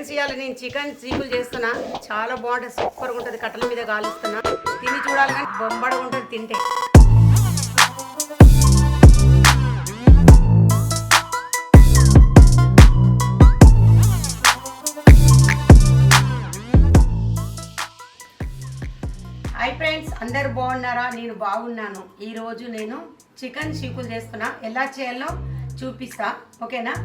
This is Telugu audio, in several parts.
ఫ్రెండ్స్ ఇవాళ నేను చికెన్ చీకులు చేస్తున్నా. చాలా బాగుంటుంది సూపర్గా ఉంటుంది కట్టల మీద కాలుస్తున్నా తిని చూడాలి కానీ బొమ్మడగా ఉంటుంది తింటే. హాయ్ ఫ్రెండ్స్ అందరు బాగున్నారా? నేను బాగున్నాను. ఈరోజు నేను చికెన్ చీకులు చేస్తున్నా. ఎలా చేయాలో చూపిస్తా. ఓకేనా?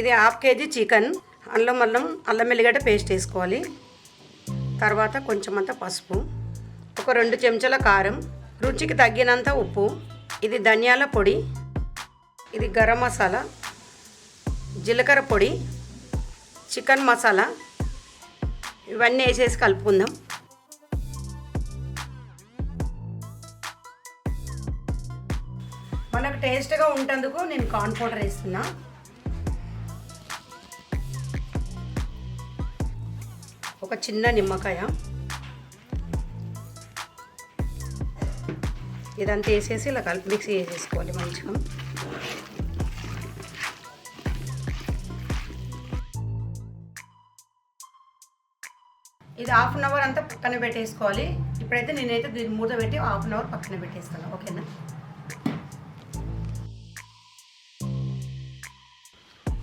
ఇది హాఫ్ కేజీ చికెన్. అల్లం అల్లం అల్లం వెల్లిగడ్డ పేస్ట్ వేసుకోవాలి. తర్వాత కొంచెం అంత పసుపు ఒక రెండు చెంచాల కారం రుచికి తగ్గినంత ఉప్పు ఇది ధనియాల పొడి ఇది గరం మసాలా జీలకర్ర పొడి చికెన్ మసాలా ఇవన్నీ వేసేసి కలుపుకుందాం. మనకు టేస్ట్గా ఉంటందుకు నేను కార్న్ పౌడర్ వేస్తున్నా. ఒక చిన్న నిమ్మకాయ. ఇదంతా వేసేసి ఇలా కలిపి మిక్సీ వేసేసుకోవాలి మంచిగా. ఇది హాఫ్ అన్ అవర్ అంతా పక్కన పెట్టేసుకోవాలి. ఇప్పుడైతే నేనైతే దీన్ని మూత పెట్టి హాఫ్ అన్ అవర్ పక్కన పెట్టేస్తాను. ఓకేనా?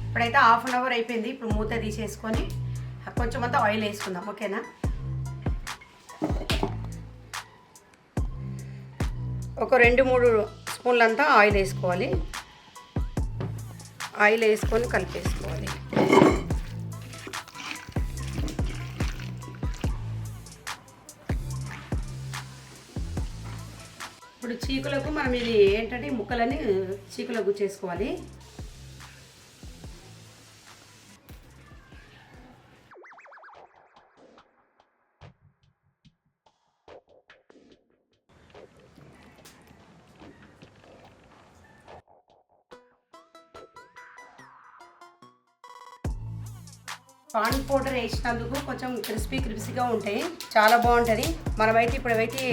ఇప్పుడైతే హాఫ్ అన్ అవర్ అయిపోయింది. ఇప్పుడు మూత తీసేసుకొని కొంచెం అంతా ఆయిల్ వేసుకుందాం ఓకేనా? ఒక రెండు మూడు స్పూన్లంతా ఆయిల్ వేసుకోవాలి. ఆయిల్ వేసుకొని కలిపేసుకోవాలి. ఇప్పుడు చీకులకు మనం ఇది ఏంటంటే ముక్కలని చీకులకు గుచ్చేసుకోవాలి. పాన్ పౌడర్ వేసినందుకు కొంచెం క్రిస్పీ క్రిస్పీగా ఉంటాయి. చాలా బాగుంటుంది. మనమైతే ఇప్పుడైతే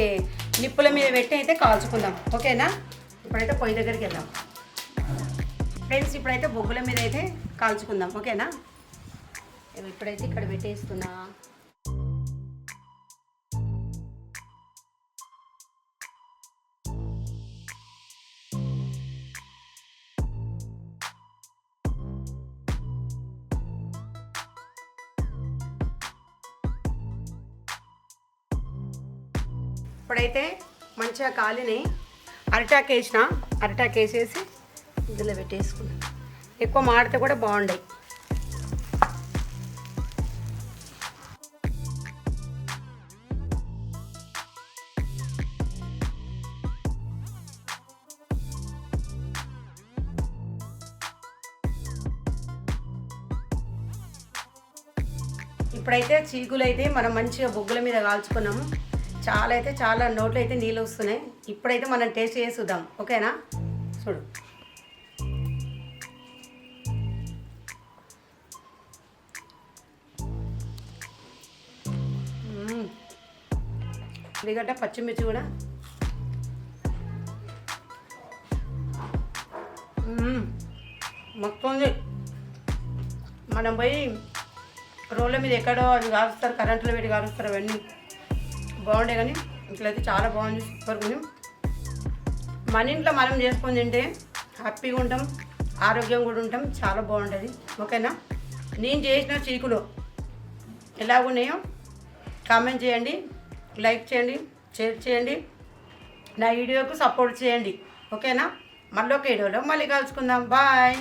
నిప్పుల మీద పెట్టి అయితే కాల్చుకుందాం. ఓకేనా? ఇప్పుడైతే పొయ్యి దగ్గరికి వెళ్దాం. ఫ్రెండ్స్ ఇప్పుడైతే బొగ్గుల మీద అయితే కాల్చుకుందాం. ఓకేనా? ఇప్పుడైతే ఇక్కడ పెట్టేస్తున్నా. ఇప్పుడైతే మంచిగా కాలిని అరిటాక్ వేసిన అరిటాక్ వేసేసి ఇందులో పెట్టేసుకున్నాం. ఎక్కువ మాడితే కూడా బాగుండాయి. ఇప్పుడైతే చీకులు అయితే మనం మంచిగా బొగ్గుల మీద కాల్చుకున్నాము. చాలా అయితే చాలా నోట్లో అయితే నీళ్ళు వస్తున్నాయి ఇప్పుడైతే మనం టేస్ట్ చేసి చూద్దాం ఓకేనా? చూడు. మ్మ్. ఉల్లిగడ్డ పచ్చిమిర్చి కూడా. మొత్తం మనం పోయి రోడ్ల మీద ఎక్కడో అది కాలుస్తారు కరెంట్లో పెట్టి కాలుస్తారు అవన్నీ. బాగుండే కానీ ఇట్లయితే చాలా బాగుంది సూపర్ కొంచెం మన ఇంట్లో మనం చేసుకొని తింటే హ్యాపీగా ఉంటాం ఆరోగ్యం కూడా ఉంటాం చాలా బాగుంటుంది. ఓకేనా? నేను చేసిన చీకులు ఎలా ఉన్నాయో కామెంట్ చేయండి లైక్ చేయండి షేర్ చేయండి. నా వీడియోకు సపోర్ట్ చేయండి. ఓకేనా? మళ్ళీ ఒక వీడియోలో మళ్ళీ కలుసుకుందాం. బాయ్